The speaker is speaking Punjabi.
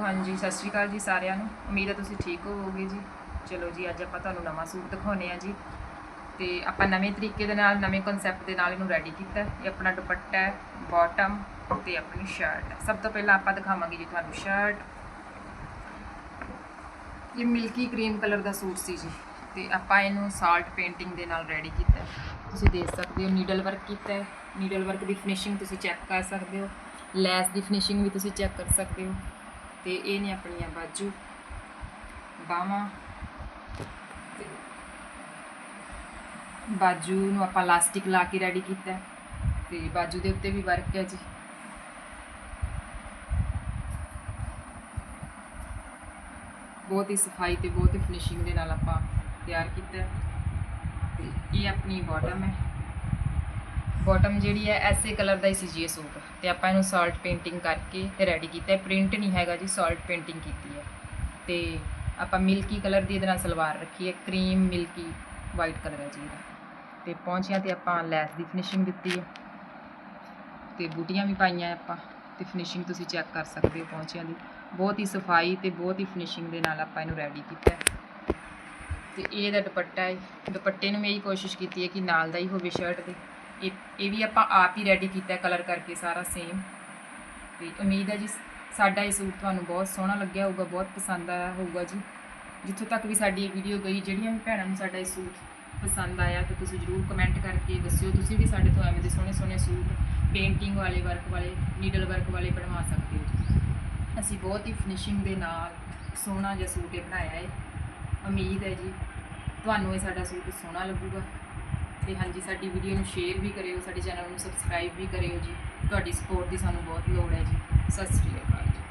ਹਾਂਜੀ, ਸਤਿ ਸ਼੍ਰੀ ਅਕਾਲ ਜੀ ਸਾਰਿਆਂ ਨੂੰ। ਉਮੀਦ ਹੈ ਤੁਸੀਂ ਠੀਕ ਹੋਵੋਗੇ ਜੀ। ਚਲੋ ਜੀ, ਅੱਜ ਆਪਾਂ ਤੁਹਾਨੂੰ ਨਵਾਂ ਸੂਟ ਦਿਖਾਉਨੇ ਆ ਜੀ। ਤੇ ਆਪਾਂ ਨਵੇਂ ਤਰੀਕੇ ਦੇ ਨਾਲ, ਨਵੇਂ ਕਨਸੈਪਟ ਦੇ ਨਾਲ ਇਹਨੂੰ ਰੈਡੀ ਕੀਤਾ ਇਹ ਆਪਣਾ ਦੁਪੱਟਾ ਹੈ ਬਾਟਮ ਤੇ ਆਪਣੀ ਸ਼ਰਟ ਹੈ। ਸਭ ਤੋਂ ਪਹਿਲਾਂ ਆਪਾਂ ਦਿਖਾਵਾਂਗੇ ਜੀ ਤੁਹਾਨੂੰ ਸ਼ਰਟ ਇਹ ਮਿਲਕੀ ਕਰੀਮ ਕਲਰ ਦਾ ਸੂਟ ਸੀ ਜੀ। ਤੇ ਆਪਾਂ ਇਹਨੂੰ ਸਾਲਟ ਪੇਂਟਿੰਗ ਦੇ ਨਾਲ ਰੈਡੀ ਕੀਤਾ ਤੁਸੀਂ ਦੇਖ ਸਕਦੇ ਹੋ ਨੀਡਲ ਵਰਕ ਕੀਤਾ ਹੈ। ਨੀਡਲ ਵਰਕ ਦੀ ਫਿਨਿਸ਼ਿੰਗ ਤੁਸੀਂ ਚੈੱਕ ਕਰ ਸਕਦੇ ਹੋ। ਲੈਸ ਦੀ ਫਿਨਿਸ਼ਿੰਗ ਵੀ ਤੁਸੀਂ ਚੈੱਕ ਕਰ ਸਕਦੇ ਹੋ। ਤੇ ਇਹ ਨੇ ਆਪਣੀਆਂ ਬਾਜੂ ਬਾਹਾਂ ਤੇ ਬਾਜੂ ਨੂੰ ਆਪਾਂ ਲਾਸਟਿਕ ਲਾ ਕੇ ਰੈਡੀ ਕੀਤਾ ਹੈ ਤੇ ਬਾਜੂ ਦੇ ਉੱਤੇ ਵੀ ਵਰਕ ਹੈ ਜੀ। ਬਹੁਤ ਹੀ ਸਫ਼ਾਈ ਤੇ ਬਹੁਤ ਹੀ ਫਿਨਿਸ਼ਿੰਗ ਦੇ ਨਾਲ ਆਪਾਂ ਤਿਆਰ ਕੀਤਾ ਹੈ ਤੇ ਇਹ ਆਪਣੀ ਬਾਟਮ ਹੈ। ਬਾਟਮ ਜਿਹੜੀ ਹੈ, ਐਸੇ ਕਲਰ ਦਾ ਹੀ ਸੀ ਜੀ ਇਹ ਸੂਟ। ਤੇ ਆਪਾਂ ਇਹਨੂੰ ਸਾਲਟ ਪੇਂਟਿੰਗ ਕਰਕੇ ਰੈਡੀ ਕੀਤਾ ਹੈ। ਪ੍ਰਿੰਟ ਨਹੀਂ ਹੈਗਾ ਜੀ ਸਾਲਟ ਪੇਂਟਿੰਗ ਕੀਤੀ ਹੈ। ਤੇ ਆਪਾਂ ਮਿਲਕੀ ਕਲਰ ਦੀ ਇਹਦੇ ਨਾਲ ਸਲਵਾਰ ਰੱਖੀ ਹੈ। ਕਰੀਮ ਮਿਲਕੀ ਵਾਈਟ ਕਲਰ ਹੈ ਜੀ ਇਹਦਾ। ਤੇ ਪਹੁੰਚਿਆ ਤੇ ਆਪਾਂ ਲੈਸ ਦੀ ਫਿਨਿਸ਼ਿੰਗ ਦਿੱਤੀ ਹੈ। ਤੇ ਬੂਟੀਆਂ ਵੀ ਪਾਈਆਂ ਆਪਾਂ। ਤੇ ਫਿਨਿਸ਼ਿੰਗ ਤੁਸੀਂ ਚੈੱਕ ਕਰ ਸਕਦੇ ਹੋ ਪਹੁੰਚਿਆਂ ਦੀ। ਬਹੁਤ ਹੀ ਸਫ਼ਾਈ ਤੇ ਬਹੁਤ ਹੀ ਫਿਨਿਸ਼ਿੰਗ ਦੇ ਨਾਲ ਆਪਾਂ ਇਹਨੂੰ ਰੈਡੀ ਕੀਤਾ ਹੈ। ਤੇ ਇਹ ਇਹਦਾ ਦੁਪੱਟਾ ਹੈ। ਦੁਪੱਟੇ ਨੂੰ ਮੈਂ ਇਹੀ ਕੋਸ਼ਿਸ਼ ਕੀਤੀ ਹੈ ਕਿ ਨਾਲ ਦਾ ਹੀ ਹੋਵੇ ਸ਼ਰਟ ਦੇ ਇਹ ਇਹ ਵੀ ਆਪਾਂ ਆਪ ਹੀ ਰੈਡੀ ਕੀਤਾ ਕਲਰ ਕਰਕੇ ਸਾਰਾ ਸੇਮ ਤੇ ਉਮੀਦ ਹੈ ਜੀ, ਸਾਡਾ ਇਹ ਸੂਟ ਤੁਹਾਨੂੰ ਬਹੁਤ ਸੋਹਣਾ ਲੱਗਿਆ ਹੋਊਗਾ, ਬਹੁਤ ਪਸੰਦ ਆਇਆ ਹੋਊਗਾ ਜੀ। ਜਿੱਥੋਂ ਤੱਕ ਵੀ ਸਾਡੀ ਇਹ ਵੀਡੀਓ ਗਈ, ਜਿਹੜੀਆਂ ਵੀ ਭੈਣਾਂ ਨੂੰ ਸਾਡਾ ਇਹ ਸੂਟ ਪਸੰਦ ਆਇਆ, ਤੇ ਤੁਸੀਂ ਜਰੂਰ ਕਮੈਂਟ ਕਰਕੇ ਦੱਸਿਓ। ਤੁਸੀਂ ਵੀ ਸਾਡੇ ਤੋਂ ਐਵੇਂ ਦੇ ਸੋਹਣੇ ਸੋਹਣੇ ਸੂਟ ਪੇਂਟਿੰਗ ਵਾਲੇ ਵਰਕ ਵਾਲੇ ਨੀਡਲ ਵਰਕ ਵਾਲੇ ਬਣਵਾ ਸਕਦੇ ਹੋ ਜੀ। ਅਸੀਂ ਬਹੁਤ ਹੀ ਫਿਨਿਸ਼ਿੰਗ ਦੇ ਨਾਲ ਸੋਹਣਾ ਜਿਹਾ ਸੂਟ ਇਹ ਬਣਾਇਆ ਹੈ। ਉਮੀਦ ਹੈ ਜੀ, ਤੁਹਾਨੂੰ ਇਹ ਸਾਡਾ ਸੂਟ ਸੋਹਣਾ ਲੱਗੂਗਾ। ਤੇ ਹਾਂਜੀ ਸਾਡੀ ਵੀਡੀਓ ਨੂੰ ਸ਼ੇਅਰ ਵੀ ਕਰਿਓ, ਸਾਡੇ ਚੈਨਲ ਨੂੰ ਸਬਸਕ੍ਰਾਈਬ ਵੀ ਕਰਿਓ ਜੀ। ਤੁਹਾਡੀ ਸਪੋਰਟ ਦੀ ਸਾਨੂੰ ਬਹੁਤ ਲੋੜ ਹੈ ਜੀ। ਸਤਿ ਸ੍ਰੀ ਅਕਾਲ ਜੀ।